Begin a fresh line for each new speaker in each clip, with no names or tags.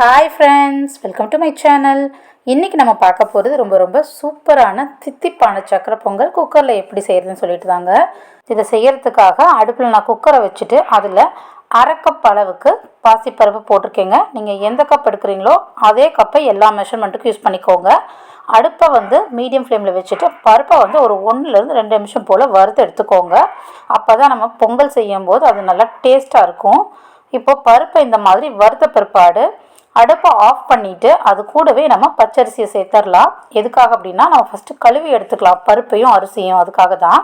Hi friends welcome to my channel இன்றைக்கி நம்ம பார்க்க போகிறது ரொம்ப ரொம்ப சூப்பரான தித்திப்பான சக்கரை பொங்கல் குக்கரில் எப்படி செய்கிறதுன்னு சொல்லிட்டு தாங்க. இதை செய்கிறதுக்காக அடுப்பில் நான் குக்கரை வச்சுட்டு அதில் அரை கப் அளவுக்கு பாசிப்பருப்பு போட்டிருக்கேங்க. நீங்கள் எந்த கப் எடுக்கிறீங்களோ அதே கப்பை எல்லா மெஷர்மெண்ட்டுக்கும் யூஸ் பண்ணிக்கோங்க. அடுப்பை வந்து மீடியம் ஃப்ளேமில் வச்சுட்டு பருப்பை வந்து ஒரு ஒன்றுலேருந்து ரெண்டு நிமிஷம் போல் வறுத்து எடுத்துக்கோங்க. அப்போ தான் நம்ம பொங்கல் செய்யும்போது அது நல்லா டேஸ்ட்டாக இருக்கும். இப்போ பருப்பை இந்த மாதிரி வறுத்த பிற்பாடு அடுப்பை ஆஃப் பண்ணிவிட்டு அது கூடவே நம்ம பச்சரிசியை சேர்த்துடலாம் எதுக்காக அப்படின்னா நம்ம ஃபஸ்ட்டு கழுவி எடுத்துக்கலாம். பருப்பையும் அரிசியும் அதுக்காக தான்.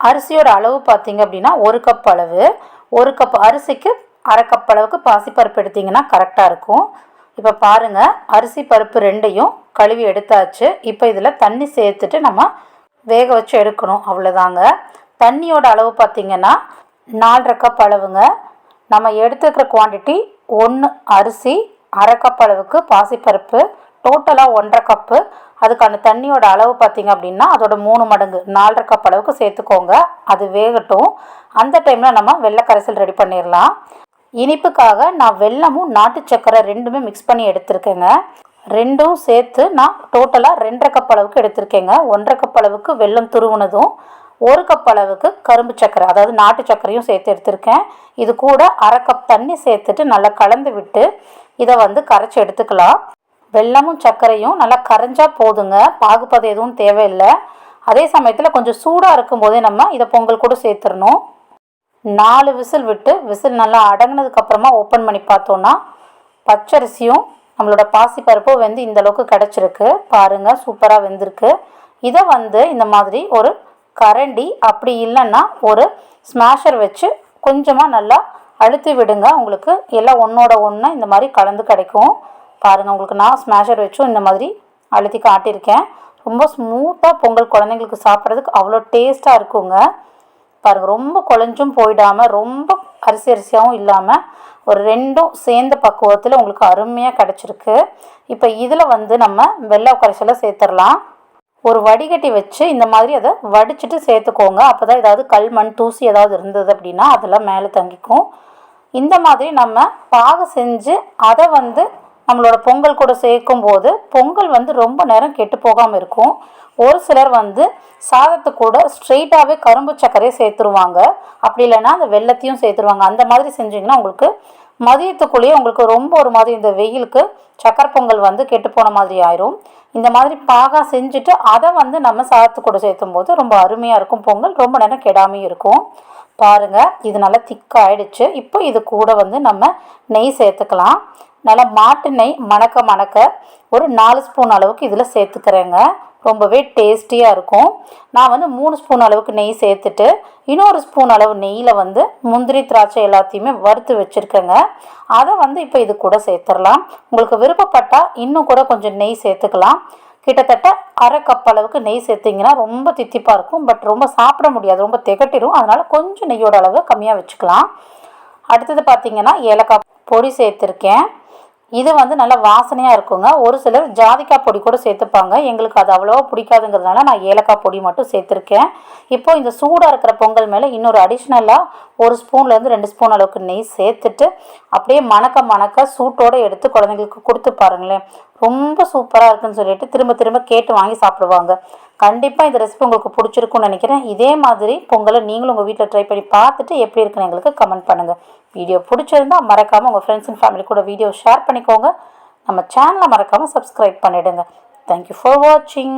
அரிசியோட அளவு பார்த்தீங்க அப்படின்னா ஒரு கப் அளவு. ஒரு கப் அரிசிக்கு அரை கப் அளவுக்கு பாசிப்பருப்பு எடுத்திங்கன்னா கரெக்டாக இருக்கும். இப்போ பாருங்கள் அரிசி பருப்பு ரெண்டையும் கழுவி எடுத்தாச்சு. இப்போ இதில் தண்ணி சேர்த்துட்டு நம்ம வேக வச்சு எடுக்கணும். அவ்வளோதாங்க தண்ணியோட அளவு பார்த்திங்கன்னா நாலரை கப் அளவுங்க. நம்ம எடுத்துக்கிற குவான்டிட்டி ஒன்று அரிசி அரை கப் அளவுக்கு பாசிப்பருப்பு டோட்டலாக ஒன்றரை கப்பு அதுக்கான தண்ணியோட அளவு பார்த்திங்க அப்படின்னா அதோட மூணு மடங்கு. நாலரை கப் அளவுக்கு சேர்த்துக்கோங்க. அது வேகட்டும். அந்த டைமில் நம்ம வெள்ளை கரைசல் ரெடி பண்ணிடலாம். இனிப்புக்காக நான் வெல்லமும் நாட்டு சக்கரை ரெண்டுமே மிக்ஸ் பண்ணி எடுத்திருக்கேங்க. ரெண்டும் சேர்த்து நான் டோட்டலாக ரெண்டரை கப் அளவுக்கு எடுத்திருக்கேங்க. ஒன்றரை கப் அளவுக்கு வெல்லம் துருவுனதும் ஒரு கப் அளவுக்கு கரும்பு சக்கரை அதாவது நாட்டு சக்கரையும் சேர்த்து எடுத்திருக்கேன். இது கூட அரை கப் தண்ணி சேர்த்துட்டு நல்லா கலந்து விட்டு இதை வந்து கரைச்சி எடுத்துக்கலாம். வெல்லமும் சர்க்கரையும் நல்லா கரைஞ்சா போதுங்க. பாகுபதம் எதுவும் தேவையில்லை. அதே சமயத்தில் கொஞ்சம் சூடாக இருக்கும்போதே நம்ம இதை பொங்கல் கூட சேர்த்துடணும். நாலு விசில் விட்டு விசில் நல்லா அடங்கினதுக்கப்புறமா ஓப்பன் பண்ணி பார்த்தோன்னா பச்சரிசியும் நம்மளோட பாசிப்பருப்பும் வெந்து இந்த அளவுக்கு கிடச்சிருக்கு. பாருங்கள் சூப்பராக வெந்திருக்கு. இதை வந்து இந்த மாதிரி ஒரு கரண்டி அப்படி இல்லைன்னா ஒரு ஸ்மாஷர் வச்சு கொஞ்சமாக நல்லா அழுத்தி விடுங்க. உங்களுக்கு எல்லாம் ஒன்றோட ஒன்று இந்த மாதிரி கலந்து கிடைக்கும். பாருங்கள் உங்களுக்கு நான் ஸ்மாஷர் வச்சும் இந்த மாதிரி அழுத்தி காட்டியிருக்கேன். ரொம்ப ஸ்மூத்தாக பொங்கல் குழந்தைங்களுக்கு சாப்பிட்றதுக்கு அவ்வளோ டேஸ்ட்டாக இருக்குங்க. பாருங்கள் ரொம்ப குழஞ்சும் போயிடாமல் ரொம்ப அரிசி அரிசியாகவும் இல்லாமல் ஒரு ரெண்டும் சேர்ந்த பக்குவத்தில் உங்களுக்கு அருமையாக கிடச்சிருக்கு. இப்போ இதில் வந்து நம்ம வெள்ளை கரைசலை சேர்த்துடலாம். ஒரு வடிகட்டி வச்சு இந்த மாதிரி அதை வடிச்சிட்டு சேர்த்துக்கோங்க. அப்போ தான் ஏதாவது கல் மண் தூசி ஏதாவது இருந்தது அப்படின்னா அதெல்லாம் மேலே தங்கிக்கும். இந்த மாதிரி நம்ம பாகு செஞ்சு அதை வந்து நம்மளோட பொங்கல் கூட சேர்க்கும் போது பொங்கல் வந்து ரொம்ப நேரம் கெட்டு போகாமல் இருக்கும். ஒரு சிலர் வந்து சாதத்து கூட ஸ்ட்ரெயிட்டாகவே கரும்பு சர்க்கரையை சேர்த்துருவாங்க. அப்படி இல்லைன்னா அந்த வெள்ளத்தையும் சேர்த்துருவாங்க. அந்த மாதிரி செஞ்சிங்கன்னா உங்களுக்கு மதியத்துக்குள்ளேயே உங்களுக்கு ரொம்ப ஒரு மாதிரி இந்த வெயிலுக்கு சக்கரை பொங்கல் வந்து கெட்டு போன மாதிரி ஆயிரும். இந்த மாதிரி பாகா செஞ்சுட்டு அதை வந்து நம்ம சாதத்துக்கூட சேர்த்தும் போது ரொம்ப அருமையாக இருக்கும். பொங்கல் ரொம்ப நேரம் கெடாமையும் இருக்கும். பாருங்கள் இது நல்லா திக்காயிடுச்சு. இப்போ இது கூட வந்து நம்ம நெய் சேர்த்துக்கலாம். நல்லா மாட்டு நெய் மணக்க மணக்க ஒரு நாலு ஸ்பூன் அளவுக்கு இதில் சேர்த்துக்கிறேங்க. ரொம்பவே டேஸ்டியாக இருக்கும். நான் வந்து மூணு ஸ்பூன் அளவுக்கு நெய் சேர்த்துட்டு இன்னொரு ஸ்பூன் அளவு நெய்யில் வந்து முந்திரி திராட்சை எல்லாத்தையுமே வறுத்து வச்சுருக்கேங்க. அதை வந்து இப்போ இது கூட சேர்த்துடலாம். உங்களுக்கு விருப்பப்பட்டால் இன்னும் கூட கொஞ்சம் நெய் சேர்த்துக்கலாம். கிட்டத்தட்ட அரை கப் அளவுக்கு நெய் சேர்த்திங்கன்னா ரொம்ப தித்திப்பாக இருக்கும். பட் ரொம்ப சாப்பிட முடியாது. ரொம்ப திகட்டிடும் அதனால் கொஞ்சம் நெய்யோட அளவு கம்மியாக வச்சுக்கலாம். அடுத்தது பார்த்திங்கன்னா ஏலக்காய் பொடி சேர்த்துருக்கேன். இது வந்து நல்லா வாசனையாக இருக்குங்க. ஒரு சிலர் ஜாதிக்காய் பொடி கூட சேர்த்துப்பாங்க. எங்களுக்கு அது அவ்வளோவா பிடிக்காதுங்கிறதுனால நான் ஏலக்காய் பொடி மட்டும் சேர்த்துருக்கேன். இப்போது இந்த சூடாக இருக்கிற பொங்கல் மேலே இன்னொரு அடிஷ்னலாக ஒரு ஸ்பூன்லேருந்து ரெண்டு ஸ்பூன் அளவுக்கு நெய் சேர்த்துட்டு அப்படியே மணக்க மணக்க சூட்டோடு எடுத்து குழந்தைங்களுக்கு கொடுத்து பாருங்களேன். ரொம்ப சூப்பராக இருக்குன்னு சொல்லிட்டு திரும்ப திரும்ப கேட்டு வாங்கி சாப்பிடுவாங்க. கண்டிப்பாக இந்த ரெசிபி உங்களுக்கு பிடிச்சிருக்குன்னு நினைக்கிறேன். இதே மாதிரி பொங்கலை நீங்களும் உங்கள் வீட்டில் ட்ரை பண்ணி பார்த்துட்டு எப்படி இருக்குன்னு எங்களுக்கு கமெண்ட் பண்ணுங்கள் வீடியோ பிடிச்சிருந்தா மறக்காமல் உங்கள் ஃப்ரெண்ட்ஸ் அண்ட் ஃபேமிலி கூட வீடியோ ஷேர் பண்ணிக்கோங்க. நம்ம சேனலை மறக்காமல் சப்ஸ்கிரைப் பண்ணிவிடுங்க தேங்க்யூ ஃபார் வாட்சிங்